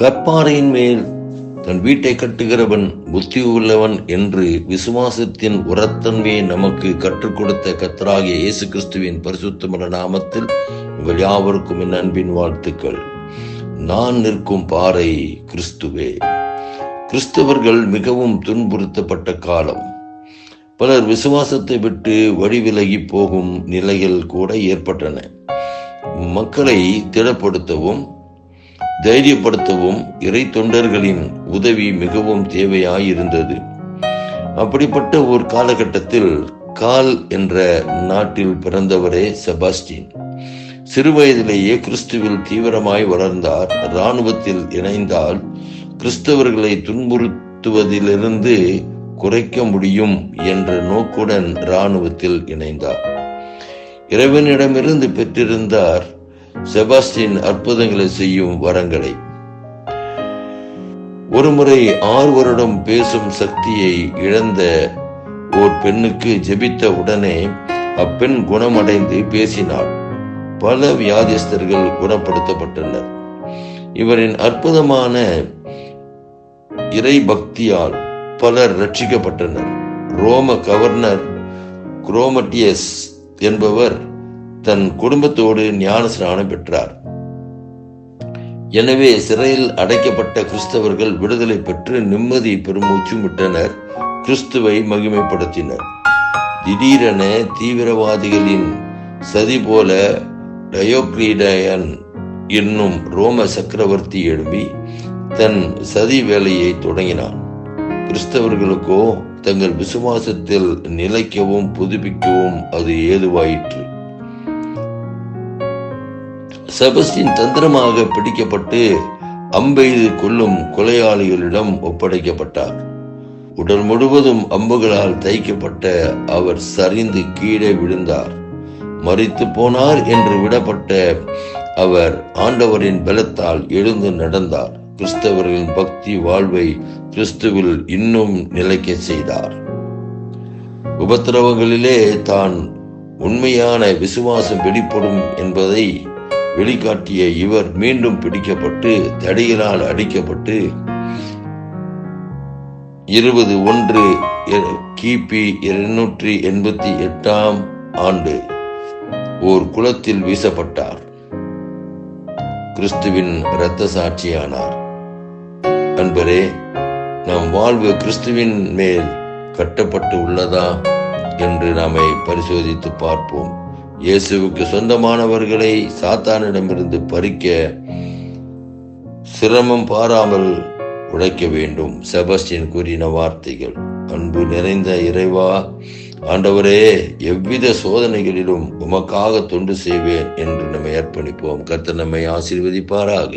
கற்பாறையின் மேல் தன் வீட்டை கட்டுகிறவன் புத்தி உள்ளவன் என்று விசுவாசத்தின் உரத்தன்மையை நமக்கு கற்றுக் கொடுத்த கத்தராகிய இயேசு கிறிஸ்துவின் பரிசுத்தமன நாமத்தில் உங்கள் யாவருக்கும் என் அன்பின் வாழ்த்துக்கள். நான் நிற்கும் பாறை கிறிஸ்துவே. கிறிஸ்தவர்கள் மிகவும் துன்புறுத்தப்பட்ட காலம். பலர் விசுவாசத்தை விட்டு வழிவிலகி போகும் நிலைகள் கூட ஏற்பட்டன. மக்களை திடப்படுத்தவும் தைரியப்படுத்தவும் இறை தொண்டர்களின் உதவி மிகவும் தேவையாயிருந்தது. அப்படிப்பட்ட ஒரு காலகட்டத்தில் கால் என்ற நாட்டில் பிறந்தவரே செபாஸ்டின் சிறுவயதிலேயே கிறிஸ்துவில் தீவிரமாய் வளர்ந்தார். இராணுவத்தில் இணைந்தால் கிறிஸ்தவர்களை துன்புறுத்துவதிலிருந்து குறைக்க முடியும் என்ற நோக்குடன் இராணுவத்தில் இணைந்தார். இறைவனிடமிருந்து பெற்றிருந்தார் செபாஸ்டின் அற்புதங்களை செய்யும் வரங்களை. ஒருமுறை ஆறு வருடம் பேசும் சக்தியை இழந்த ஓர் பெண்ணுக்கு ஜெபித்த உடனே அப்பெண் குணமடைந்து பேசினாள். பல வியாதிஸ்தர்கள் குணப்படுத்தப்பட்டனர். இவரின் அற்புதமான இறை பக்தியால் பலர் ரட்சிக்கப்பட்டனர் ரோம கவர்னர் குரோமட்டியஸ் என்பவர் தன் குடும்பத்தோடு ஞான ஸ்நானம் பெற்றார். எனவே சிறையில் அடைக்கப்பட்ட கிறிஸ்தவர்கள் விடுதலை பெற்று நிம்மதி பெருமூச்சு விட்டனர். கிறிஸ்துவை மகிமைப்படுத்தினர். திடீரென தீவிரவாதிகளின் சதி போல டயோக்ரீடயன் என்னும் ரோம சக்கரவர்த்தி எழும்பி தன் சதி வேலையை தொடங்கினான். கிறிஸ்தவர்களுக்கோ தங்கள் விசுவாசத்தில் நிலைக்கவும் புதுப்பிக்கவும் அது ஏதுவாயிற்று. செபஸ்டின் தந்திரமாக பிடிக்கப்பட்டு அம்பெய்து கொல்லும் கொலையாளிகளிடம் ஒப்படைக்கப்பட்டார். உடல் முழுவதும் அம்புகளால் தைக்கப்பட்ட அவர் சரிந்து கீழே விழுந்தார். மறித்து போனார் என்று விடப்பட்ட அவர் ஆண்டவரின் பலத்தால் எழுந்து நடந்தார். கிறிஸ்தவர்களின் பக்தி வாழ்வை கிறிஸ்துவில் இன்னும் நிலைக்க செய்தார். உபத்திரவங்களிலே தான் உண்மையான விசுவாசம் வெளிப்படும் என்பதை வெளிக்காட்டிய இவர் மீண்டும் பிடிக்கப்பட்டு தடியினால் அடிக்கப்பட்டு இருபது ஒன்று கிபி இருநூற்றி எண்பத்தி எட்டாம் ஆண்டு ஓர் குளத்தில் வீசப்பட்டார். கிறிஸ்துவின் இரத்த சாட்சியானார். அன்பரே நம் வாழ்வு கிறிஸ்துவின் மேல் கட்டப்பட்டு உள்ளதா என்று நாமை பரிசோதித்து பார்ப்போம். இயேசுவுக்கு சொந்தமானவர்களை சாத்தானிடமிருந்து பறிக்க சிரமம் பாராமல் உழைக்க வேண்டும். செபஸ்டின் கூறின வார்த்தைகள். அன்பு நிறைந்த இறைவா ஆண்டவரே எவ்வித சோதனைகளிலும் உமக்காக தொண்டு செய்வேன் என்று நம்மை அர்ப்பணிப்போம். கர்த்தர் நம்மை ஆசீர்வதிப்பாராக.